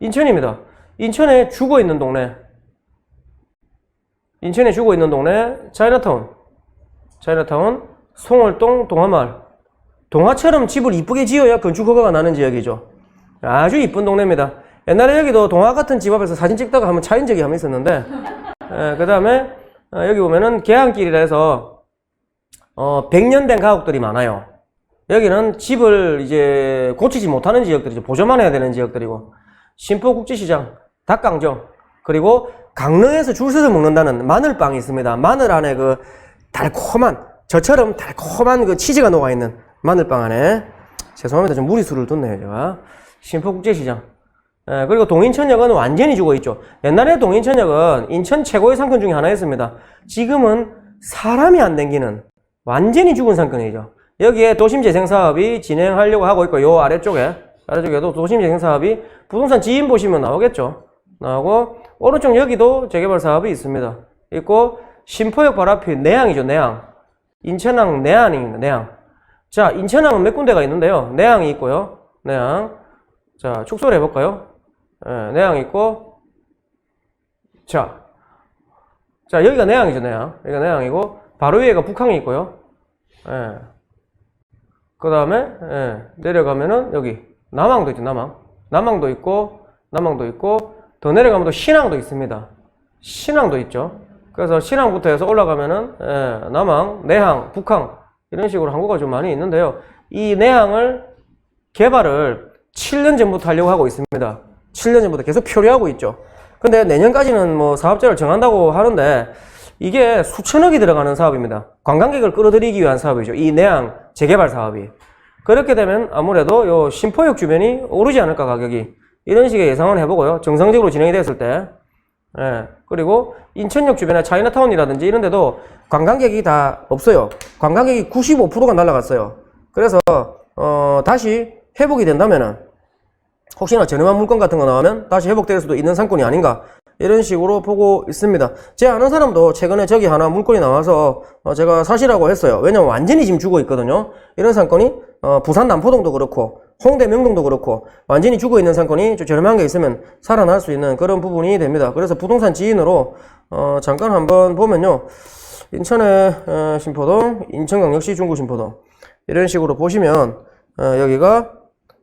인천입니다. 인천에 죽어 있는 동네. 인천에 죽어 있는 동네 차이나타운. 차이나타운 송월동 동화마을. 동화처럼 집을 이쁘게 지어야 건축 허가가 나는 지역이죠. 아주 이쁜 동네입니다. 옛날에 여기도 동화 같은 집 앞에서 사진 찍다가 한번 차인 적이 한번 있었는데, 그 다음에 여기 보면은 계양길이라 해서 어, 100년 된 가옥들이 많아요. 여기는 집을 이제 고치지 못하는 지역들이죠. 보존만 해야 되는 지역들이고. 신포국제시장, 닭강정, 그리고 강릉에서 줄 서서 먹는다는 마늘빵이 있습니다. 마늘 안에 그 달콤한, 저처럼 달콤한 그 치즈가 녹아있는 마늘빵 안에. 죄송합니다. 좀 무리수를 뒀네요, 제가. 신포국제시장. 예, 그리고 동인천역은 완전히 죽어 있죠. 옛날에 동인천역은 인천 최고의 상권 중에 하나였습니다. 지금은 사람이 안 댕기는 완전히 죽은 상권이죠. 여기에 도심재생 사업이 진행하려고 하고 있고, 요 아래쪽에, 아래쪽에도 도심재생 사업이 부동산 지인 보시면 나오겠죠. 나오고, 오른쪽 여기도 재개발 사업이 있습니다. 있고, 신포역 바로 앞이 내양이죠, 내양. 인천항 내양입니다, 내양. 자, 인천항은 몇 군데가 있는데요. 내양이 있고요. 내양. 자, 축소를 해볼까요? 예, 내양 있고, 자, 자, 여기가 내양이죠, 내양. 여기가 내양이고, 바로 위에가 북항이 있고요. 예. 그 다음에, 예, 내려가면은 여기, 남항도 있죠, 남항. 남항도 있고, 남항도 있고, 더 내려가면 또 신항도 있습니다. 신항도 있죠. 그래서 신항부터 해서 올라가면은, 예, 남항, 내항, 북항, 이런 식으로 항구가 좀 많이 있는데요. 이 내항을 개발을 7년 전부터 하려고 하고 있습니다. 7년 전부터 계속 표류하고 있죠. 근데 내년까지는 뭐 사업자를 정한다고 하는데 이게 수천억이 들어가는 사업입니다. 관광객을 끌어들이기 위한 사업이죠. 이 내양 재개발 사업이. 그렇게 되면 아무래도 요 신포역 주변이 오르지 않을까 가격이. 이런 식의 예상을 해보고요. 정상적으로 진행이 됐을 때. 예. 그리고 인천역 주변에 차이나타운이라든지 이런 데도 관광객이 다 없어요. 관광객이 95%가 날라갔어요. 그래서 어, 다시 회복이 된다면은 혹시나 저렴한 물건 같은 거 나오면 다시 회복될 수도 있는 상권이 아닌가 이런 식으로 보고 있습니다. 제 아는 사람도 최근에 저기 하나 물건이 나와서 어, 제가 사시라고 했어요. 왜냐면 완전히 지금 죽어 있거든요. 이런 상권이 어, 부산 남포동도 그렇고 홍대 명동도 그렇고 완전히 죽어 있는 상권이 좀 저렴한 게 있으면 살아날 수 있는 그런 부분이 됩니다. 그래서 부동산 지인으로 어, 잠깐 한번 보면요. 인천의 어, 신포동, 인천광역시 중구 신포동 이런 식으로 보시면 어, 여기가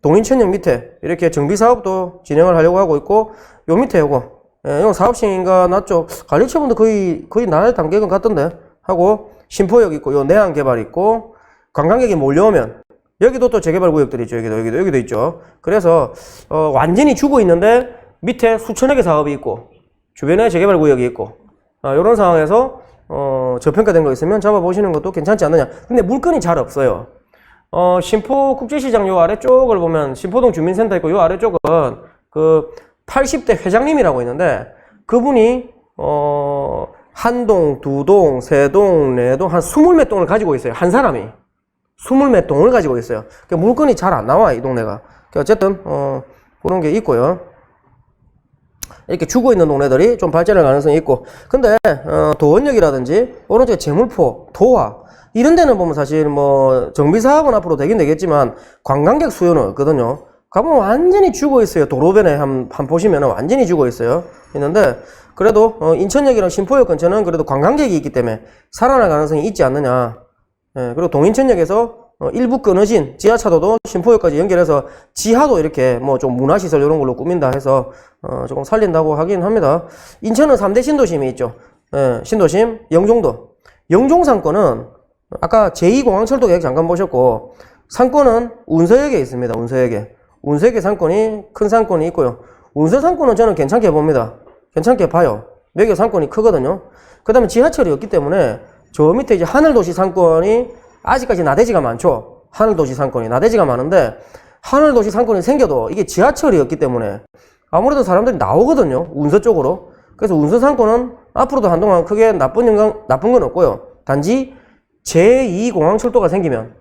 동인천역 밑에 이렇게 정비 사업도 진행을 하려고 하고 있고 요 밑에 요거 예, 요 사업시인가 났죠 관리처분도 거의 거의 날 단계가 같던데 하고 신포역 있고 요 내양 개발 있고 관광객이 몰려오면 여기도 또 재개발 구역들이 있죠 여기도 여기도 여기도 있죠 그래서 어, 완전히 죽어 있는데 밑에 수천억의 사업이 있고 주변에 재개발 구역이 있고 아, 이런 상황에서 어, 저평가된 거 있으면 잡아보시는 것도 괜찮지 않느냐 근데 물건이 잘 없어요 어, 신포 국제시장 요 아래쪽을 보면 신포동 주민센터 있고 요 아래쪽은 그 80대 회장님이라고 있는데 그분이 어, 한 동, 두 동, 세 동, 네 동, 한 스물 몇 동을 가지고 있어요. 한 사람이. 스물 몇 동을 가지고 있어요. 그 물건이 잘 안 나와, 이 동네가. 그 어쨌든, 어, 그런 게 있고요. 이렇게 죽어 있는 동네들이 좀 발전할 가능성이 있고. 근데, 어, 도원역이라든지, 오른쪽에 제물포, 도화, 이런 데는 보면 사실 뭐 정비 사업은 앞으로 되긴 되겠지만 관광객 수요는 없거든요. 가보면 완전히 죽어 있어요. 도로변에 한, 한 보시면 완전히 죽어 있어요. 있는데 그래도 어, 인천역이랑 신포역 근처는 그래도 관광객이 있기 때문에 살아날 가능성이 있지 않느냐. 예, 그리고 동인천역에서 어, 일부 끊어진 지하차도도 신포역까지 연결해서 지하도 이렇게 뭐 좀 문화시설 이런 걸로 꾸민다 해서 어, 조금 살린다고 하긴 합니다. 인천은 3대 신도심이 있죠. 예, 신도심, 영종도. 영종 상권은 아까 제2공항철도 계획 잠깐 보셨고 상권은 운서역에 있습니다. 운서역에. 운서역에 상권이 큰 상권이 있고요. 운서 상권은 저는 괜찮게 봅니다. 괜찮게 봐요. 매개 상권이 크거든요. 그 다음에 지하철이 없기 때문에 저 밑에 이제 하늘도시 상권이 아직까지 나대지가 많죠. 하늘도시 상권이 나대지가 많은데 하늘도시 상권이 생겨도 이게 지하철이 없기 때문에 아무래도 사람들이 나오거든요. 운서 쪽으로. 그래서 운서 상권은 앞으로도 한동안 크게 나쁜 영향, 나쁜 건 없고요. 단지 제2공항철도가 생기면